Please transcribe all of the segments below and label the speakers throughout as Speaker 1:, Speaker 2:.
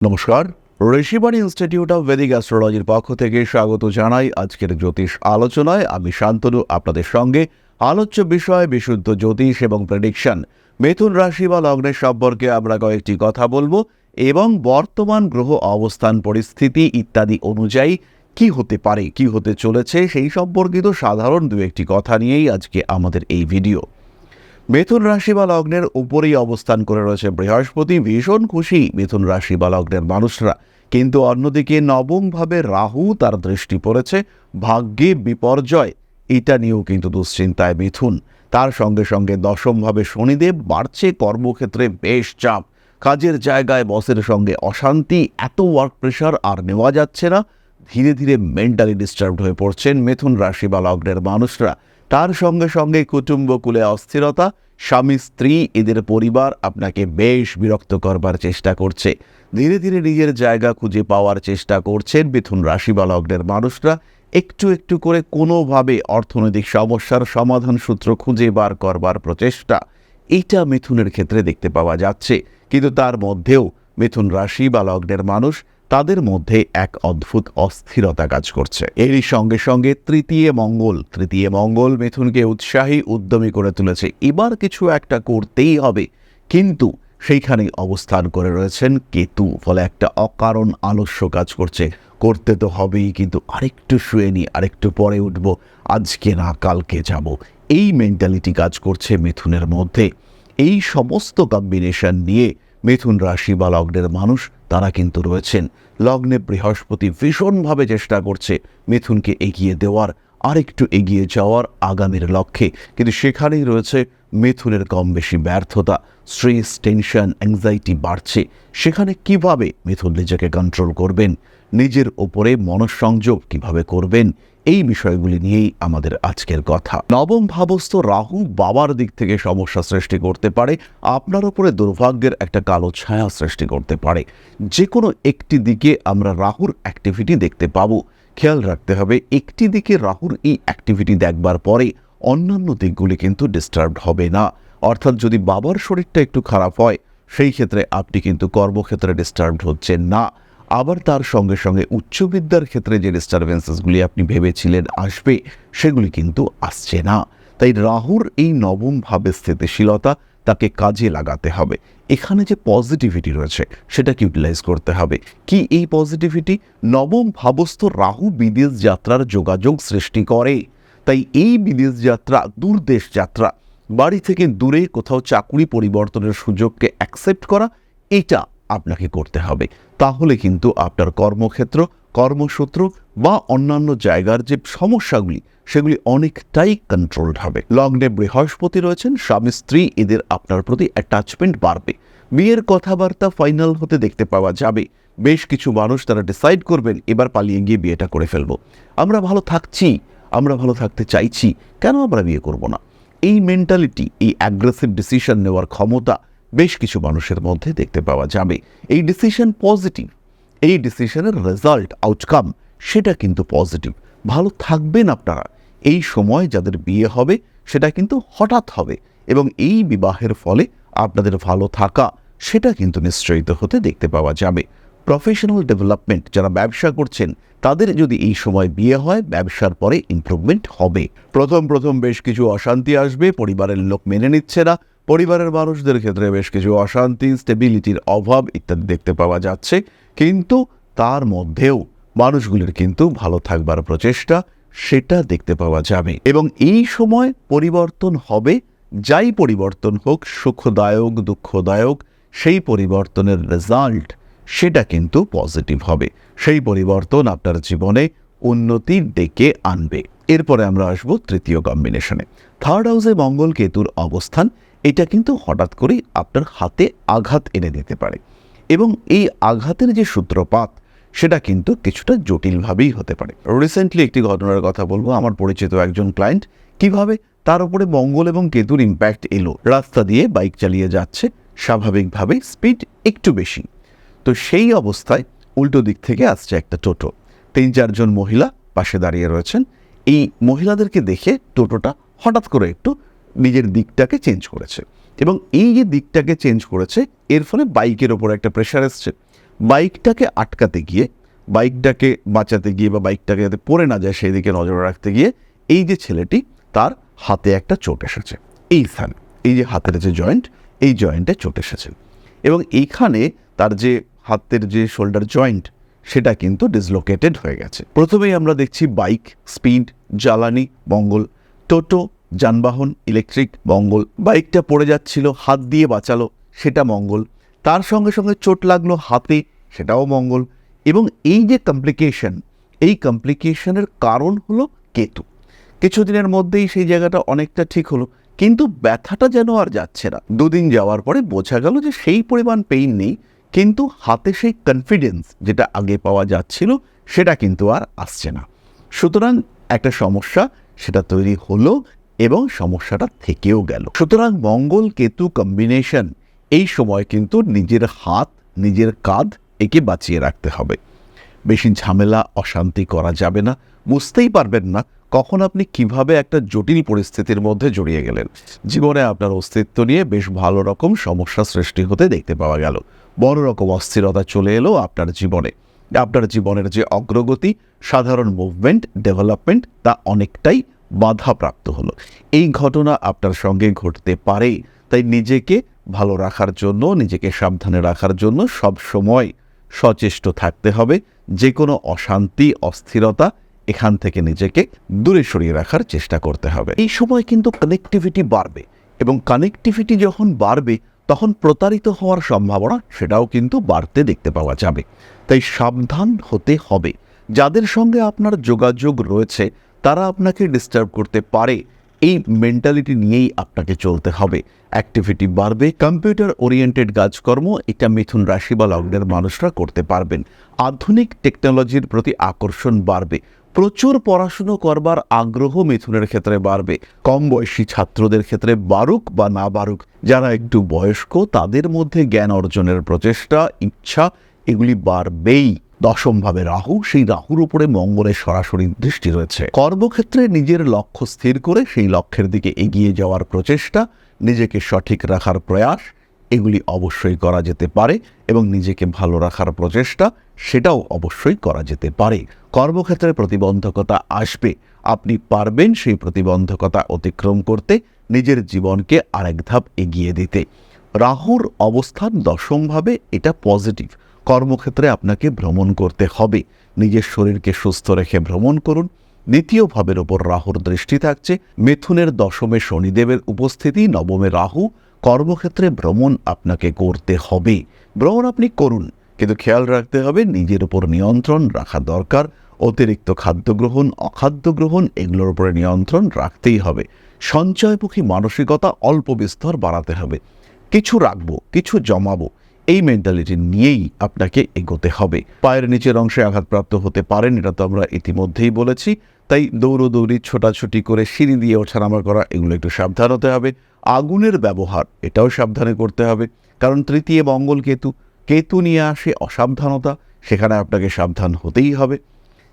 Speaker 1: নমস্কার, Rishibani institute of Vedic অ্যাস্ট্রোলজির পক্ষ থেকে স্বাগত জানাই আজকের জ্যোতিষ আলোচনায়। আমি শান্তনু, আপনাদের সঙ্গে আলোচ্য বিষয়, বিশুদ্ধ জ্যোতিষ এবং প্রেডিকশন মিথুন রাশি বা লগ্নের সম্পর্কে আমরা কয়েকটি কথা বলব এবং বর্তমান গ্রহ অবস্থান, পরিস্থিতি ইত্যাদি অনুযায়ী কি হতে পারে, কি হতে চলেছে সেই সম্পর্কিত সাধারণ দু একটি কথা নিয়েই আজকে আমাদের এই ভিডিও মিথুন রাশি বা লগ্নের উপরেই অবস্থান করে রয়েছে বৃহস্পতি। ভীষণ খুশি মিথুন রাশি বা লগ্নের মানুষরা। কিন্তু অন্যদিকে নবমভাবে রাহু তার দৃষ্টি পড়েছে। ভাগ্যে বিপর্যয়, এটা নিয়েও কিন্তু দুশ্চিন্তায় মিথুন। তার সঙ্গে সঙ্গে দশমভাবে শনিদেব বাড়ছে কর্মক্ষেত্রে বেশ চাপ। কাজের জায়গায় বসের সঙ্গে অশান্তি, এত ওয়ার্ক প্রেশার আর নেওয়া যাচ্ছে না। ধীরে ধীরে মেন্টালি ডিস্টার্বড হয়ে পড়ছেন মিথুন রাশি বা লগ্নের মানুষরা। তার সঙ্গে সঙ্গে কুটুম্বকুলে অস্থিরতা। স্বামী, স্ত্রী, এদের পরিবার আপনাকে বেশ বিরক্ত করবার চেষ্টা করছে। ধীরে ধীরে নিজের জায়গা খুঁজে পাওয়ার চেষ্টা করছেন মিথুন রাশি মানুষরা। একটু একটু করে কোনোভাবে অর্থনৈতিক সমস্যার সমাধান সূত্র খুঁজে বার করবার প্রচেষ্টা। এইটা মিথুনের ক্ষেত্রে দেখতে পাওয়া যাচ্ছে। কিন্তু তার মধ্যেও মিথুন রাশি বা লগ্নের মানুষ তাদের মধ্যে এক অদ্ভুত অস্থিরতা কাজ করছে। এরই সঙ্গে সঙ্গে তৃতীয় মঙ্গল তৃতীয় মঙ্গল মিথুনকে উৎসাহী, উদ্যমী করে তুলেছে। এবার কিছু একটা করতেই হবে। কিন্তু সেইখানেই অবস্থান করে রয়েছেন কেতু, ফলে একটা অকারণ আলস্য কাজ করছে। করতে তো হবেই, কিন্তু আরেকটু শুয়ে নি আরেকটু পরে উঠব। আজকে না, কালকে যাব। এই মেন্টালিটি কাজ করছে মিথুনের মধ্যে। এই সমস্ত কম্বিনেশন নিয়ে মিথুন রাশি বা লগ্নের মানুষ, তারা কিন্তু রয়েছেন। লগ্নে বৃহস্পতি ভীষণভাবে চেষ্টা করছে মিথুনকে এগিয়ে দেওয়ার, আরেকটু এগিয়ে যাওয়ার আগামীর লক্ষ্যে। কিন্তু সেখানেই রয়েছে মিথুনের কম বেশি ব্যর্থতা, স্ট্রেস, টেনশন অ্যাংজাইটি বাড়ছে। সেখানে কীভাবে মিথুন নিজেকে কন্ট্রোল করবেন? নিজের ওপরে মনঃসংযোগ কীভাবে করবেন? এই বিষয়গুলি নিয়েই আমাদের আজকের কথা। নবম ভাবস্থ রাহু বাবার দিক থেকে সমস্যা সৃষ্টি করতে পারে, আপনার ওপরে দুর্ভাগ্যের একটা কালো ছায়া সৃষ্টি করতে পারে। যে কোনো একটি দিকে আমরা রাহুর অ্যাক্টিভিটি দেখতে পাবো। খেয়াল রাখতে হবে, একটি দিকে রাহুর এই অ্যাক্টিভিটি দেখবার পরে অন্যান্য দিকগুলি কিন্তু ডিস্টার্বড হবে না। অর্থাৎ যদি বাবার শরীরটা একটু খারাপ হয়, সেই ক্ষেত্রে আপনি কিন্তু কর্মক্ষেত্রে ডিস্টার্বড হচ্ছেন না। আবার তার সঙ্গে সঙ্গে উচ্চবিদ্যার ক্ষেত্রে যে ডিস্টারবেন্সেসগুলি আপনি ভেবেছিলেন আসবে, সেগুলি কিন্তু আসছে না। তাই রাহুর এই নবম ভাবে স্থিতিশীলতা তাকে কাজে লাগাতে হবে। এখানে যে পজিটিভিটি রয়েছে, সেটাকে ইউটিলাইজ করতে হবে। কি এই পজিটিভিটি নবম ভাবস্থ রাহু বিদেশ যাত্রার যোগাযোগ সৃষ্টি করে। তাই এই বিদেশ যাত্রা, দূরদেশ যাত্রা, বাড়ি থেকে দূরে কোথাও চাকুরি পরিবর্তনের সুযোগকে অ্যাকসেপ্ট করা, এটা আপনাকে করতে হবে। তাহলে কিন্তু আপনার কর্মক্ষেত্র, কর্মসূত্র বা অন্যান্য জায়গার যে সমস্যাগুলি, সেগুলি অনেকটাই কন্ট্রোলড হবে। লগ্নে বৃহস্পতি রয়েছেন, স্বামী, স্ত্রী, এদের আপনার প্রতি অ্যাটাচমেন্ট বাড়বে। বিয়ের কথাবার্তা ফাইনাল হতে দেখতে পাওয়া যাবে। বেশ কিছু মানুষ তারা ডিসাইড করবেন, এবার পালিয়ে গিয়ে বিয়েটা করে ফেলব। আমরা ভালো থাকছি, আমরা ভালো থাকতে চাইছি, কেন আমরা বিয়ে করব না? এই মেন্টালিটি এই অ্যাগ্রেসিভ ডিসিশন নেওয়ার ক্ষমতা বেশ কিছু মানুষের মধ্যে দেখতে পাওয়া যাবে। এই ডিসিশন পজিটিভ এই ডিসিশনের রেজাল্ট আউটকাম সেটা কিন্তু পজিটিভ ভালো থাকবেন আপনারা। এই সময় যাদের বিয়ে হবে, সেটা কিন্তু হঠাৎ হবে এবং এই বিবাহের ফলে আপনাদের ভালো থাকা, সেটা কিন্তু নিশ্চয়িত হতে দেখতে পাওয়া যাবে। প্রফেশনাল ডেভেলপমেন্ট যারা ব্যবসা করছেন, তাদের যদি এই সময় বিয়ে হয়, ব্যবসার পরে ইমপ্রুভমেন্ট হবে। প্রথম প্রথম বেশ কিছু অশান্তি আসবে, পরিবারের লোক মেনে নিচ্ছে না পরিবারের মানুষদের ক্ষেত্রে বেশ কিছু অশান্তি স্টেবিলিটির অভাব ইত্যাদি দেখতে পাওয়া যাচ্ছে। কিন্তু তার মধ্যেও মানুষগুলির কিন্তু ভালো থাকবার প্রচেষ্টা সেটা দেখতে পাওয়া যাবে। এবং এই সময় পরিবর্তন হবে, যাই পরিবর্তন হোক, সুখদায়ক, দুঃখদায়ক, সেই পরিবর্তনের রেজাল্ট সেটা কিন্তু পজিটিভ হবে। সেই পরিবর্তন আপনার জীবনে উন্নতির ডেকে আনবে। এরপরে আমরা আসব তৃতীয় কম্বিনেশনে থার্ড হাউসে মঙ্গল কেতুর অবস্থান। এটা কিন্তু হঠাৎ করেই আপনার হাতে আঘাত এনে দিতে পারে। এবং এই আঘাতের যে সূত্রপাত, সেটা কিন্তু কিছুটা জটিলভাবেই হতে পারে। রিসেন্টলি একটি ঘটনার কথা বলব। আমার পরিচিত একজন ক্লায়েন্ট কীভাবে তার উপরে মঙ্গল এবং কেতুর ইম্প্যাক্ট এলো। রাস্তা দিয়ে বাইক চালিয়ে যাচ্ছে। স্বাভাবিকভাবে স্পিড একটু বেশি। তো সেই অবস্থায় উল্টো দিক থেকে আসছে একটা টোটো। তিন চারজন মহিলা পাশে দাঁড়িয়ে রয়েছেন। এই মহিলাদেরকে দেখে টোটোটা হঠাৎ করে একটু নিজের দিকটাকে চেঞ্জ করেছে। এবং এই যে দিকটাকে চেঞ্জ করেছে, এর ফলে বাইকের ওপর একটা প্রেশার এসছে। বাইকটাকে আটকাতে গিয়ে বাইকটাকে বাঁচাতে গিয়ে বা বাইকটাকে যাতে পড়ে না যায় সেই দিকে নজর রাখতে গিয়ে, এই যে ছেলেটি তার হাতে একটা চোট এসেছে। এই স্থানে, এই যে হাতের যে জয়েন্ট এই জয়েন্টে চোট এসেছে। এবং এইখানে তার যে হাতের যে শোল্ডার জয়েন্ট সেটা কিন্তু ডিসলোকেটেড হয়ে গেছে। প্রথমেই আমরা দেখছি বাইক স্পিড জ্বালানি, মঙ্গল, টোটো যানবাহন ইলেকট্রিক মঙ্গল। বাইকটা পড়ে যাচ্ছিল, হাত দিয়ে বাঁচালো, সেটা মঙ্গল। তার সঙ্গে সঙ্গে চোট লাগল হাতে, সেটাও মঙ্গল। এবং এই যে কমপ্লিকেশন এই কমপ্লিকেশনের কারণ হলো কেতু। কিছুদিনের মধ্যেই সেই জায়গাটা অনেকটা ঠিক হলো, কিন্তু ব্যথাটা যেন আর যাচ্ছে না। দুদিন যাওয়ার পরে বোঝা গেল যে সেই পরিমাণ পেইন নেই, কিন্তু হাতে সেই কনফিডেন্স যেটা আগে পাওয়া যাচ্ছিল, সেটা কিন্তু আর আসছে না। সুতরাং একটা সমস্যা, সেটা তৈরি হলো এবং সমস্যাটা থেকেও গেল। সুতরাং মঙ্গল কেতু কম্বিনেশন এই সময় কিন্তু নিজের হাত, নিজের কাঁধ একে বাঁচিয়ে রাখতে হবে। বেশি ঝামেলা, অশান্তি করা যাবে না। বুঝতেই পারবেন না কখন আপনি কীভাবে একটা জটিল পরিস্থিতির মধ্যে জড়িয়ে গেলেন। জীবনে আপনার অস্তিত্ব নিয়ে বেশ ভালো রকম সমস্যা সৃষ্টি হতে দেখতে পাওয়া গেল। বড় রকম অস্থিরতা চলে এলো আপনার জীবনে। আপনার জীবনের যে অগ্রগতি, সাধারণ মুভমেন্ট ডেভেলপমেন্ট তা অনেকটাই বাধাপ্রাপ্ত হলো। এই ঘটনা আপনার সঙ্গে ঘটতে পারে, তাই নিজেকে ভালো রাখার জন্য, নিজেকে সাবধানে রাখার জন্য সব সময় সচেষ্ট থাকতে হবে। যে কোনো অশান্তি, অস্থিরতা এখান থেকে নিজেকে দূরে সরিয়ে রাখার চেষ্টা করতে হবে। এই সময় কিন্তু কানেক্টিভিটি বাড়বে এবং কানেক্টিভিটি যখন বাড়বে, তখন প্রতারিত হওয়ার সম্ভাবনা সেটাও কিন্তু বাড়তে দেখতে পাওয়া যাবে। তাই সাবধান হতে হবে। যাদের সঙ্গে আপনার যোগাযোগ রয়েছে তারা আপনাকে ডিস্টার্ব করতে পারে। এই মেন্টালিটি নিয়েই আপনাকে চলতে হবে। অ্যাক্টিভিটি বাড়বে কম্পিউটার ওরিয়েন্টেড কাজকর্ম, এটা মিথুন রাশি বা লগ্নের মানুষরা করতে পারবেন। আধুনিক টেকনোলজির প্রতি আকর্ষণ বাড়বে। প্রচুর পড়াশুনো করবার আগ্রহ মিথুনের ক্ষেত্রে বাড়বে। কম বয়সী ছাত্রদের ক্ষেত্রে বারুক বা না বারুক যারা একটু বয়স্ক, তাদের মধ্যে জ্ঞান অর্জনের প্রচেষ্টা, ইচ্ছা, এগুলি বাড়বেই। দশমভাবে রাহু, সেই রাহুর উপরে মঙ্গলের সরাসরি দৃষ্টি রয়েছে। কর্মক্ষেত্রে নিজের লক্ষ্য স্থির করে সেই লক্ষ্যের দিকে এগিয়ে যাওয়ার প্রচেষ্টা, নিজেকে সঠিক রাখার প্রয়াস, এগুলি অবশ্যই করা যেতে পারে এবং নিজেকে ভালো রাখার প্রচেষ্টা, সেটাও অবশ্যই করা যেতে পারে। কর্মক্ষেত্রে প্রতিবন্ধকতা আসবে। আপনি পারবেন সেই প্রতিবন্ধকতা অতিক্রম করতে, নিজের জীবনকে আরেক ধাপ এগিয়ে দিতে। রাহুর অবস্থান দশমভাবে এটা পজিটিভ। কর্মক্ষেত্রে আপনাকে ভ্রমণ করতে হবে। নিজের শরীরকে সুস্থ রেখে ভ্রমণ করুন। দ্বিতীয় ভাবের ওপর রাহুর দৃষ্টি থাকছে। মিথুনের দশমে শনিদেবের উপস্থিতি, নবমে রাহু। কর্মক্ষেত্রে ভ্রমণ আপনাকে করতে হবে। ভ্রমণ আপনি করুন, কিন্তু খেয়াল রাখতে হবে নিজের উপর নিয়ন্ত্রণ রাখা দরকার। অতিরিক্ত খাদ্য গ্রহণ, অখাদ্য গ্রহণ, এগুলোর উপরে নিয়ন্ত্রণ রাখতেই হবে। সঞ্চয়মুখী মানসিকতা অল্প বিস্তর বাড়াতে হবে। কিছু রাখব, কিছু জমাবো এই মেন্টালিটি নিয়েই আপনাকে এগোতে হবে। পায়ের নিচের অংশে আঘাতপ্রাপ্ত হতে পারেন, এটা তো আমরা ইতিমধ্যেই বলেছি। তাই দৌড়োদৌড়ি, ছোটাছুটি করে সিঁড়ি দিয়ে ওঠানামা করা, এগুলো একটু সাবধান হতে হবে। আগুনের ব্যবহার, এটাও সাবধানে করতে হবে। কারণ তৃতীয় মঙ্গল কেতু কেতু নিয়ে আসে অসাবধানতা, সেখানে আপনাকে সাবধান হতেই হবে।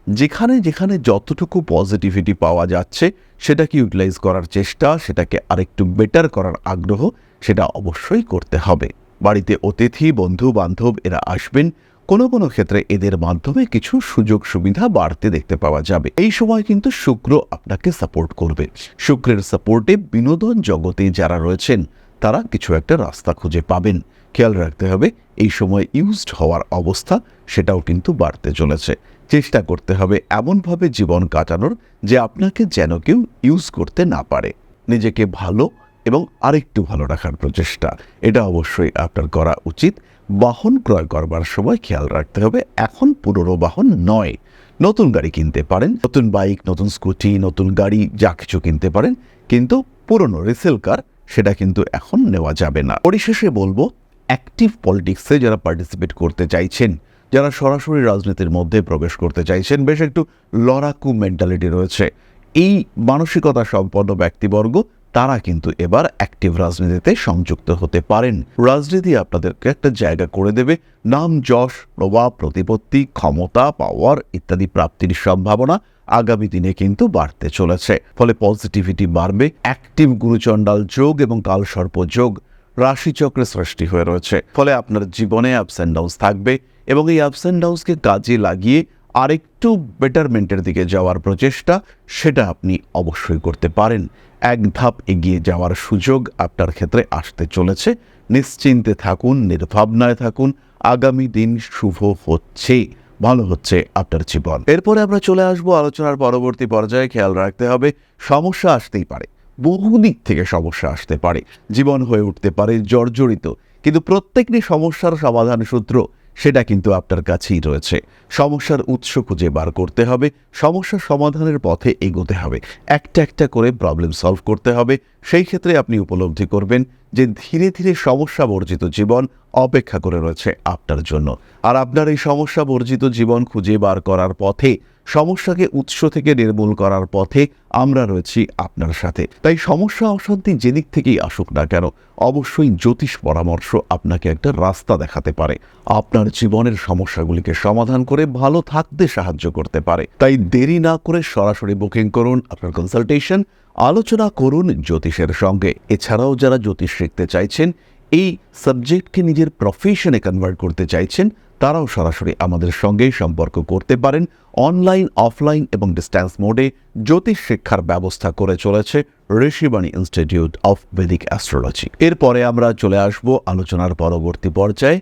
Speaker 1: যেখানে যেখানে যতটুকু পজিটিভিটি পাওয়া যাচ্ছে, সেটাকে ইউটিলাইজ করার চেষ্টা, সেটাকে আরেকটু বেটার করার আগ্রহ, সেটা অবশ্যই করতে হবে। বাড়িতে অতিথি বন্ধু বান্ধব এরা আসবেন। কোনো কোনো ক্ষেত্রে এদের মাধ্যমে কিছু সুযোগ সুবিধা বাড়তে দেখতে পাওয়া যাবে। এই সময় কিন্তু শুক্র আপনাকে সাপোর্ট করবে। শুক্রের সাপোর্টে বিনোদন জগতে যারা রয়েছেন, তারা কিছু একটা রাস্তা খুঁজে পাবেন। খেয়াল রাখতে হবে, এই সময় ইউজড হওয়ার অবস্থা সেটাও কিন্তু বাড়তে চলেছে। চেষ্টা করতে হবে এমনভাবে জীবন কাটানোর যে আপনাকে যেন কেউ ইউজ করতে না পারে। নিজেকে ভালো এবং আরেকটু ভালো রাখার প্রচেষ্টা। এটা অবশ্যই আপনার করা উচিত। বাহন ক্রয় করবার সময় খেয়াল রাখতে হবে। এখন পুরনো বাহন নয়। নতুন গাড়ি কিনতে পারেন। নতুন বাইক, নতুন স্কুটি, নতুন গাড়ি, যা কিছু কিনতে পারেন। কিন্তু পুরনো রিসেল কার, সেটা কিন্তু এখন নেওয়া যাবে না। পরিশেষে বলব, অ্যাক্টিভ পলিটিক্সে যারা পার্টিসিপেট করতে চাইছেন, যারা সরাসরি রাজনীতির মধ্যে প্রবেশ করতে চাইছেন, বেশ একটু লড়াকু মেন্টালিটি রয়েছে। এই মানসিকতা সম্পন্ন ব্যক্তিবর্গ তারা কিন্তু এবার অ্যাক্টিভ রাজনীতিতে সংযুক্ত হতে পারেন। রাজনীতি আপনাদেরকে একটা জায়গা করে দেবে। নাম, যশ, প্রভাব, প্রতিপত্তি, ক্ষমতা পাওয়ার ইত্যাদি প্রাপ্তির সম্ভাবনা আগামী দিনে কিন্তু বাড়তে চলেছে। ফলে পজিটিভিটি বাড়বে অ্যাক্টিভ গুরুচণ্ডাল যোগ এবং কালসর্প যোগ রাশিচক্রে সৃষ্টি হয়ে রয়েছে। ফলে আপনার জীবনে আপস অ্যান্ড ডাউন্স থাকবে এবং এই আপস অ্যান্ড ডাউনসকে কাজে লাগিয়ে আরেকটু বেটারমেন্টের দিকে যাওয়ার প্রচেষ্টা সেটা আপনি অবশ্যই করতে পারেন। এক ধাপ এগিয়ে যাওয়ার সুযোগ আপনার ক্ষেত্রে আসতে চলেছে। নিশ্চিন্তে থাকুন, নির্ভাবনায় থাকুন। আগামী দিন শুভ হচ্ছে, ভালো হচ্ছে আপনার জীবন। এরপরে আমরা চলে আসব আলোচনার পরবর্তী পর্যায়ে। খেয়াল রাখতে হবে, সমস্যা আসতেই পারে। বহু দিক থেকে সমস্যা আসতে পারে। জীবন হয়ে উঠতে পারে, জর্জরিত। কিন্তু প্রত্যেকটি সমস্যার সমাধান সূত্র সেটা কিন্তু আপনার কাছেই রয়েছে। সমস্যার উৎস খুঁজে বার করতে হবে, সমস্যা সমাধানের পথে এগোতে হবে। একটা একটা করে প্রবলেম সলভ করতে হবে। সেই ক্ষেত্রে আপনি উপলব্ধি করবেন যে ধীরে ধীরে সমস্যা বর্জিত জীবন অপেক্ষা করে রয়েছে আপনার জন্য। আর আপনার এই সমস্যা বর্জিত জীবন খুঁজে বার করার পথে, সমস্যাকে উৎস থেকে নির্মূল করার পথে আমরা রয়েছি আপনার সাথে। তাই সমস্যা, অশান্তি যেদিক থেকেই আসুক না কেন, অবশ্যই জ্যোতিষ পরামর্শ আপনাকে একটা রাস্তা দেখাতে পারে। আপনার জীবনের সমস্যাগুলিকে সমাধান করে ভালো থাকতে সাহায্য করতে পারে। তাই দেরি না করে সরাসরি বুকিং করুন আপনার কনসালটেশন আলোচনা করুন জ্যোতিষের সঙ্গে। এছাড়াও যারা জ্যোতিষ শিখতে চাইছেন, এই সাবজেক্টকে নিজের প্রফেশনে কনভার্ট করতে চাইছেন তারাও সরাসরি আমাদের সঙ্গে সম্পর্ক করতে পারেন। অনলাইন, অফলাইন এবং ডিস্ট্যান্স মোডে জ্যোতিষ শিক্ষার ব্যবস্থা করে চলেছে Rishibani institute of Vedic astrology. এরপরে আমরা চলে আসব আলোচনার পরবর্তী পর্যায়ে।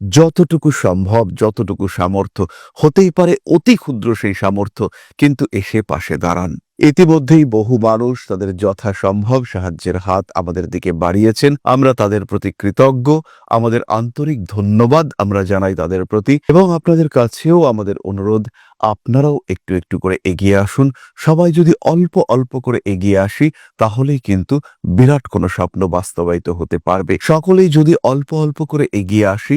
Speaker 1: যতটুকু সম্ভব, যতটুকু সামর্থ্য, হতেই পারে অতি ক্ষুদ্র সেই সামর্থ্য, কিন্তু এসে পাশে দাঁড়ান।
Speaker 2: ইতিমধ্যেই বহু মানুষ তাদের যথাসম্ভব সাহায্যের হাত আমাদের দিকে বাড়িয়েছেন। আমরা তাদের প্রতি কৃতজ্ঞ, আমাদের আন্তরিক ধন্যবাদ আমরা জানাই তাদের প্রতি এবং আপনাদের কাছেও আমাদের অনুরোধ, আপনারাও একটু একটু করে এগিয়ে আসুন। সবাই যদি অল্প অল্প করে এগিয়ে আসি, তাহলেই কিন্তু বিরাট কোনো স্বপ্ন বাস্তবায়িত হতে পারবে। সকলেই যদি অল্প অল্প করে এগিয়ে আসি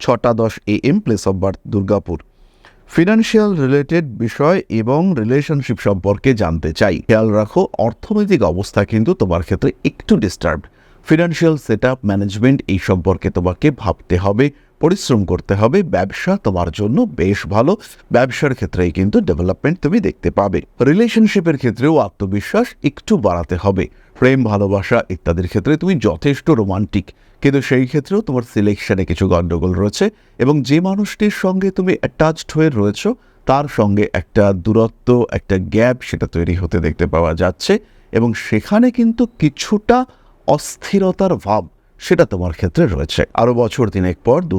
Speaker 1: ছটা দশ A M place of birth Durgapur. Financial related বিষয় এবং রিলেশনশিপ সম্পর্কে জানতে চাই। খেয়াল রাখো, অর্থনৈতিক অবস্থা কিন্তু তোমার ক্ষেত্রে একটু disturbed financial set up management এই সম্পর্কে তোমাকে ভাবতে হবে। পরিশ্রম করতে হবে, ব্যবসা তোমার জন্য বেশ ভালো। ব্যবসার ক্ষেত্রেই কিন্তু ডেভেলপমেন্ট তুমি দেখতে পাবে। রিলেশনশিপের ক্ষেত্রেও আত্মবিশ্বাস একটু বাড়াতে হবে। প্রেম, ভালোবাসা ইত্যাদির ক্ষেত্রে তুমি যথেষ্ট রোমান্টিক কিন্তু সেই ক্ষেত্রেও তোমার সিলেকশনে কিছু গণ্ডগোল রয়েছে এবং যে মানুষটির সঙ্গে তুমি অ্যাটাচড হয়ে রয়েছো, তার সঙ্গে একটা দূরত্ব, একটা গ্যাপ সেটা তৈরি হতে দেখতে পাওয়া যাচ্ছে এবং সেখানে কিন্তু কিছুটা অস্থিরতার ভাব সেটা তোমার ক্ষেত্রে রয়েছে। আরও বছর তিনেক পর দু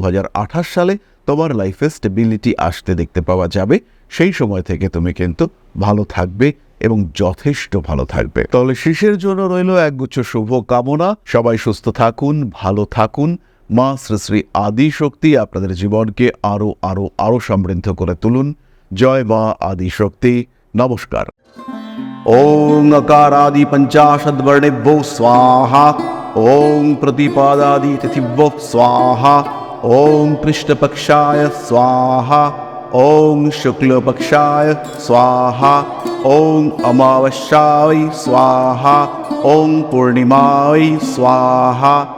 Speaker 1: সালে তোমার লাইফে স্টেবিলিটি আসতে দেখতে পাওয়া যাবে। সেই সময় থেকে তুমি কিন্তু ভালো থাকবে এবং যথেষ্ট ভালো থাকবে। তাহলে শেষের জন্য রইল একগুচ্ছ শুভ কামনা সবাই সুস্থ থাকুন, ভালো থাকুন। মা শ্রী শ্রী আদি শক্তি আপনাদের জীবনকে আরও আরও আরও সমৃদ্ধ করে তুলুন। জয় মা আদি শক্তি নমস্কার। ওম নকারাদি পঞ্চাশদ্বর্ণেভ্যো স্বাহা। ॐ प्रतिपादादि स्वाहा। ॐ कृष्णपक्षाय स्वाहा। ॐ शुक्लपक्षाय स्वाहा। ॐ अमावस्यायै स्वाहा। ॐ पूर्णिमायै स्वाहा।